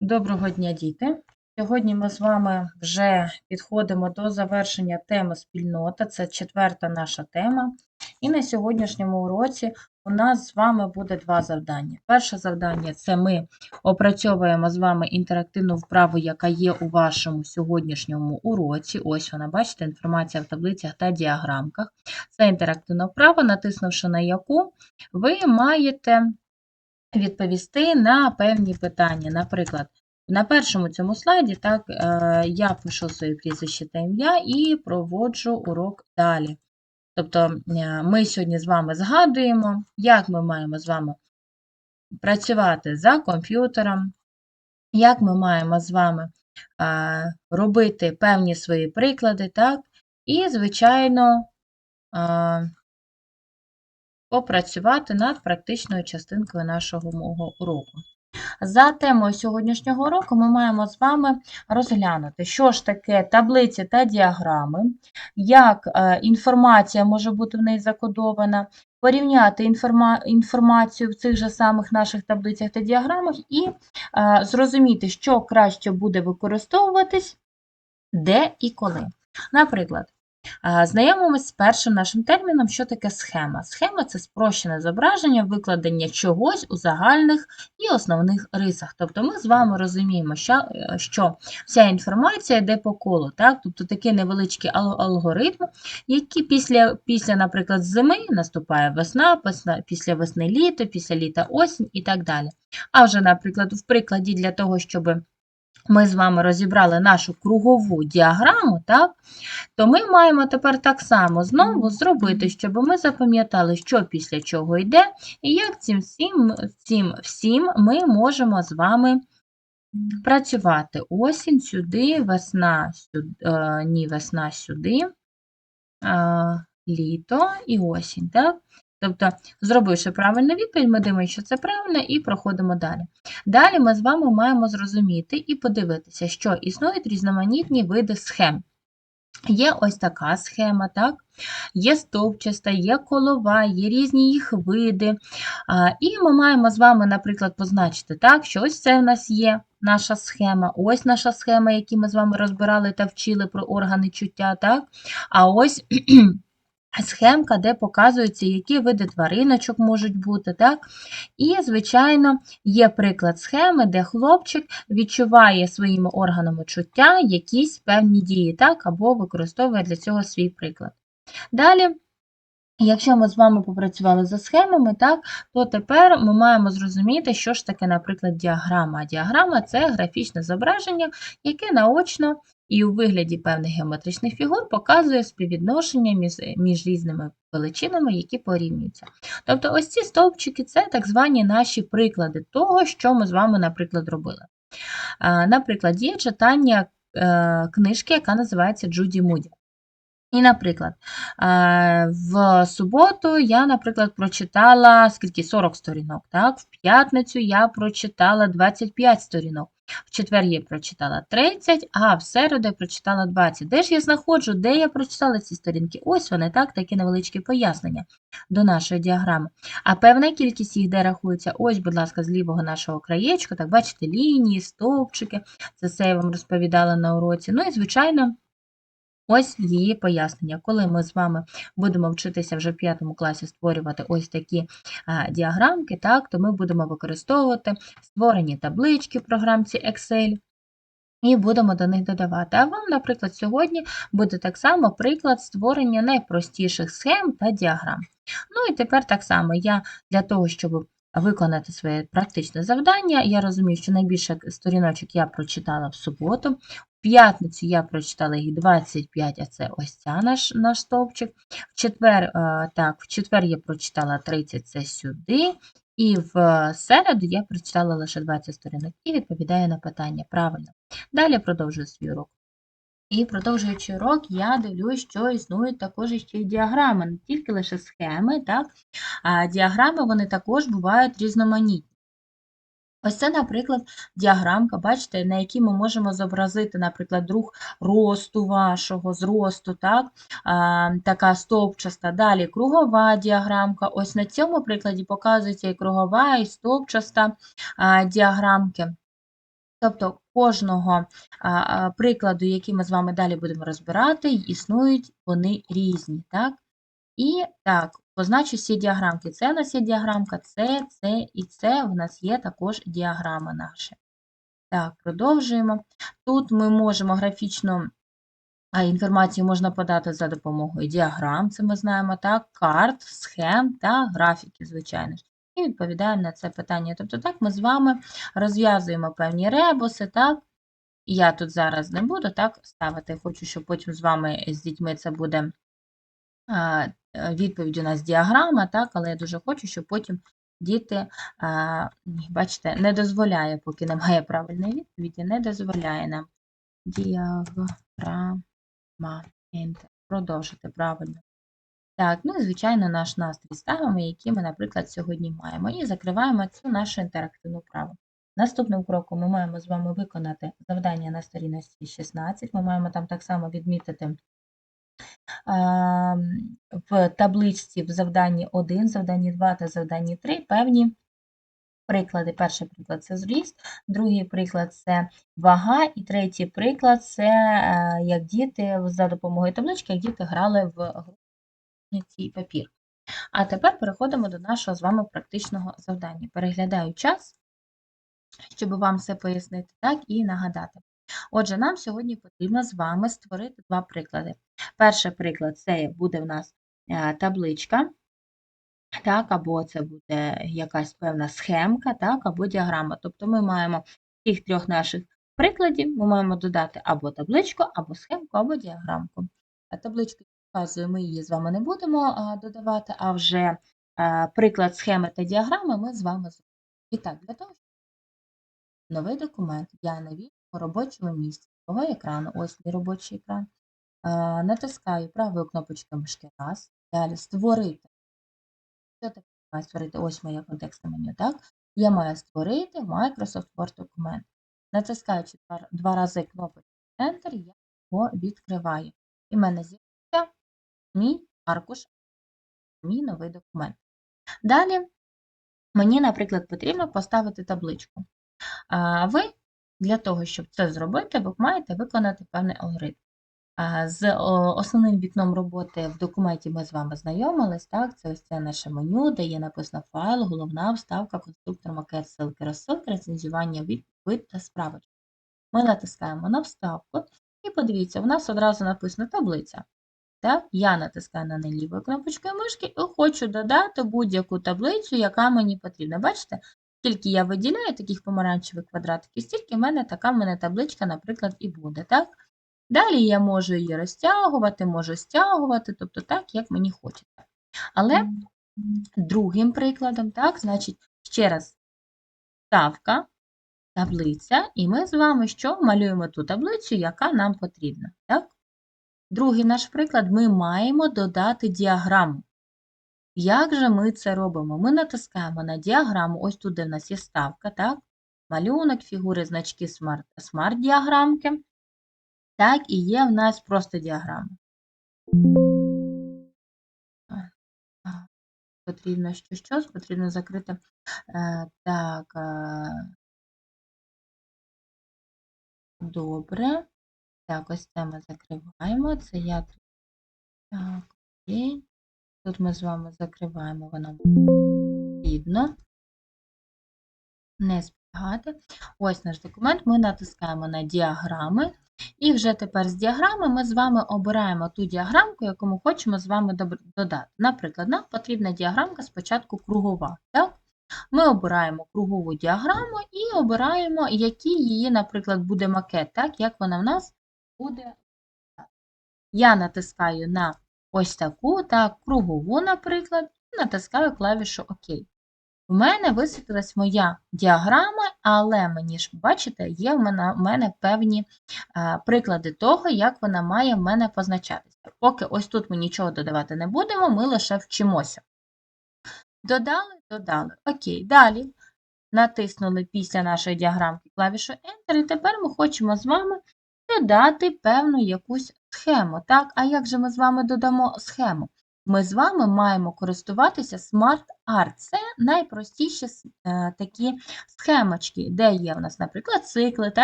Доброго дня, діти! Сьогодні ми з вами вже підходимо до завершення теми спільнота. Це четверта наша тема. І на сьогоднішньому уроці у нас з вами буде два завдання. Перше завдання це ми опрацьовуємо з вами інтерактивну вправу, яка є у вашому сьогоднішньому уроці. Ось вона, бачите, інформація в таблицях та діаграмках. Це інтерактивна вправа, натиснувши на яку ви маєте відповісти на певні питання. Наприклад, на першому цьому слайді так, е, я пишу своє прізвище та ім'я і проводжу урок далі. Тобто е, ми сьогодні з вами згадуємо, як ми маємо з вами працювати за комп'ютером, як ми маємо з вами е, робити певні свої приклади, так, і, звичайно, попрацювати над практичною частинкою нашого мого уроку. За темою сьогоднішнього уроку ми маємо з вами розглянути, що ж таке таблиці та діаграми, як е, інформація може бути в неї закодована, порівняти інформа інформацію в цих же самих наших таблицях та діаграмах і е, зрозуміти, що краще буде використовуватись, де і коли. Наприклад, Знайомимось з першим нашим терміном, що таке схема. Схема це спрощене зображення, викладення чогось у загальних і основних рисах. Тобто ми з вами розуміємо, що вся інформація йде по колу. Так? Тобто такий невеличкий алгоритм, який після, після, наприклад, зими наступає весна, після весни літо, після літа осінь і так далі. А вже, наприклад, в прикладі для того, щоб ми з вами розібрали нашу кругову діаграму, так, то ми маємо тепер так само знову зробити, щоб ми запам'ятали, що після чого йде, і як цим всім, цим всім ми можемо з вами працювати. Осінь сюди, весна сюди, е, ні, весна сюди, е, літо і осінь. так? Тобто, зробивши правильну відповідь, ми дивимося, що це правильно, і проходимо далі. Далі ми з вами маємо зрозуміти і подивитися, що існують різноманітні види схем. Є ось така схема, так? є стовпчаста, є колова, є різні їх види. І ми маємо з вами, наприклад, позначити, так, що ось це в нас є наша схема, ось наша схема, яку ми з вами розбирали та вчили про органи чуття. так? А ось Схемка, де показується, які види твариночок можуть бути. так? І, звичайно, є приклад схеми, де хлопчик відчуває своїми органами чуття якісь певні дії, так? або використовує для цього свій приклад. Далі. Якщо ми з вами попрацювали за схемами, так, то тепер ми маємо зрозуміти, що ж таке, наприклад, діаграма. Діаграма це графічне зображення, яке наочно і у вигляді певних геометричних фігур показує співвідношення між, між різними величинами, які порівнюються. Тобто, ось ці стовпчики це так звані наші приклади того, що ми з вами, наприклад, робили. Наприклад, є читання е, книжки, яка називається Джуді Муді. І, наприклад, в суботу я, наприклад, прочитала скільки 40 сторінок. так? В п'ятницю я прочитала 25 сторінок. В четвер я прочитала 30, а в середу я прочитала 20. Де ж я знаходжу, де я прочитала ці сторінки? Ось вони, так, такі невеличкі пояснення до нашої діаграми. А певна кількість їх де рахується, ось, будь ласка, з лівого нашого краєчка, так, бачите, лінії, стовпчики. Це все я вам розповідала на уроці. Ну і, звичайно. Ось її пояснення. Коли ми з вами будемо вчитися вже в п'ятому класі створювати ось такі діаграмки, так, то ми будемо використовувати створені таблички в програмці Excel. І будемо до них додавати. А вам, наприклад, сьогодні буде так само приклад створення найпростіших схем та діаграм. Ну і тепер так само я для того, щоб виконати своє практичне завдання, я розумію, що найбільше сторіночок я прочитала в суботу В п'ятницю я прочитала їх 25, а це ось ця наш наш стовпчик. В четвер, е, так, в четвер я прочитала 30, це сюди. І в середу я прочитала лише 20 сторінок і відповідаю на питання правильно. Далі продовжую свій урок. І продовжуючи урок, я дивлюсь, що існують також ще й діаграми, не тільки лише схеми, так? а діаграми вони також бувають різноманітні. Ось це, наприклад, діаграмка, бачите, на якій ми можемо зобразити, наприклад, рух росту вашого, зросту, так? А, така стовпчаста. Далі кругова діаграмка. Ось на цьому прикладі показується і кругова, і стовпчаста а, діаграмки. Тобто кожного прикладу, який ми з вами далі будемо розбирати, існують вони різні. Так? І так, позначу всі діаграмки. Це у нас є діаграмка, це, це і це в нас є також діаграми наші. Так, продовжуємо. Тут ми можемо графічну а, інформацію можна подати за допомогою діаграм, це ми знаємо, так, карт, схем та графіків, звичайно ж. І відповідаємо на це питання. Тобто, так, ми з вами розв'язуємо певні ребуси, так. Я тут зараз не буду так ставити. Хочу, щоб потім з вами з дітьми це буде відповідь у нас діаграма, так, але я дуже хочу, щоб потім діти, бачите, не дозволяє, поки немає правильної відповіді, не дозволяє нам діаграма. Продовжити правильно. Так, ну і, звичайно, наш настрій ставимо, який ми, наприклад, сьогодні маємо. І закриваємо цю нашу інтерактивну вправу. Наступним кроком ми маємо з вами виконати завдання на сторінці 16. Ми маємо там так само відмітити в табличці в завданні 1, завданні 2 та завданні 3 певні приклади. Перший приклад це зріст, другий приклад це вага, і третій приклад це е, як діти за допомогою таблички, як діти грали в гру цей папір. А тепер переходимо до нашого з вами практичного завдання. Переглядаю час, щоб вам все пояснити, так і нагадати. Отже, нам сьогодні потрібно з вами створити два приклади. Перший приклад це буде в нас е, табличка, так, або це буде якась певна схемка, так, або діаграма. Тобто ми маємо цих трьох наших прикладів, ми маємо додати або табличку, або схемку, або діаграмку. Табличку показую, ми її з вами не будемо додавати, а вже приклад схеми та діаграми ми з вами зробимо. І так, для того, щоб новий документ я на вільному робочому місці свого екрану, ось мій робочий екран, натискаю правою кнопочкою мишки раз, далі створити. Що таке маю створити? Ось моє контекстне меню, так? Я маю створити Microsoft Word документ. Натискаючи два, рази кнопочку Enter, я його відкриваю. І в мене з'явиться мій аркуш, мій новий документ. Далі мені, наприклад, потрібно поставити табличку. А ви для того, щоб це зробити, ви маєте виконати певний алгоритм. З основним вікном роботи в документі ми з вами знайомились. Так, Це ось це наше меню, де є написано файл, головна вставка, конструктор, макет, ссылки, розсилки, рецензування, вид та справочка. Ми натискаємо на вставку і подивіться, у нас одразу написано таблиця. Так, Я натискаю на неї лівою кнопочкою мишки і хочу додати будь-яку таблицю, яка мені потрібна. Бачите, скільки я виділяю таких помаранчевих квадратиків, стільки в мене така в мене табличка, наприклад, і буде. так? Далі я можу її розтягувати, можу стягувати, тобто так, як мені хочеться. Але другим прикладом, так, значить, ще раз ставка, таблиця, і ми з вами що? Малюємо ту таблицю, яка нам потрібна. Так? Другий наш приклад ми маємо додати діаграму. Як же ми це робимо? Ми натискаємо на діаграму, ось тут, де в нас є ставка, так? малюнок, фігури, значки смарт-діаграмки. Так, і є в нас просто діаграма. Потрібно що щось, потрібно закрити. Е, так. Е, добре. Так, ось це ми закриваємо. Це я. Так, окей. Тут ми з вами закриваємо, воно потрібно. Не збігати. Ось наш документ. Ми натискаємо на діаграми. І вже тепер з діаграми ми з вами обираємо ту діаграмку, яку ми хочемо з вами додати. Наприклад, нам потрібна діаграмка спочатку кругова. Так? Ми обираємо кругову діаграму і обираємо, який її, наприклад, буде макет, так, як вона в нас буде. Я натискаю на ось таку, так, кругову, наприклад, і натискаю клавішу ОК. У мене висвітилась моя діаграма, але мені ж, бачите, є в мене, в мене певні а, приклади того, як вона має в мене позначатися. Поки ось тут ми нічого додавати не будемо, ми лише вчимося. Додали, додали. Окей, далі натиснули після нашої діаграмки клавішу Enter, і тепер ми хочемо з вами додати певну якусь схему. Так, А як же ми з вами додамо схему? ми з вами маємо користуватися Smart Art. Це найпростіші е, такі схемочки, де є у нас, наприклад, цикли